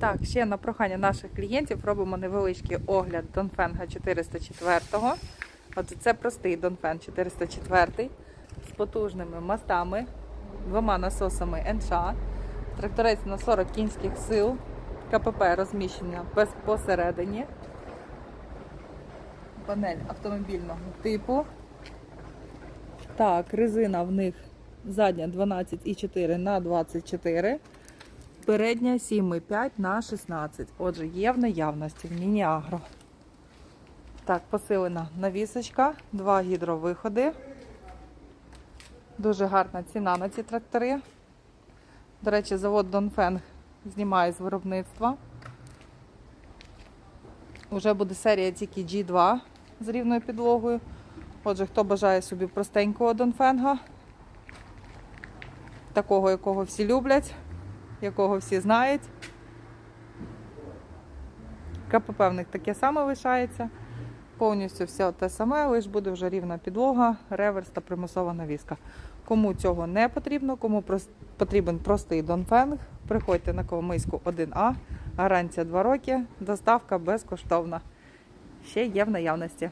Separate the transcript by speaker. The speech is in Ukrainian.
Speaker 1: Так, ще на прохання наших клієнтів робимо невеличкий огляд Донфенга 404. Отже, це простий Донфен 404 з потужними мостами, двома насосами НШ, тракторець на 40 кінських сил, КПП розміщення посередині, панель автомобільного типу. Так, резина в них задня 12,4 на 24. Передня 7,5 на 16. Отже, є в наявності в міні-агро. Так, посилена навісочка, два гідровиходи. Дуже гарна ціна на ці трактори. До речі, завод Донфенг знімає з виробництва. Уже буде серія тільки G2 з рівною підлогою. Отже, хто бажає собі простенького Донфенга, такого, якого всі люблять, якого всі знають. КПП в них таке саме лишається. Повністю все те саме, лише буде вже рівна підлога, реверс та примусова навіска. Кому цього не потрібно, кому потрібен простий Донфенг, приходьте на Коломийську 1А, гарантія 2 роки, доставка безкоштовна. Ще є в наявності.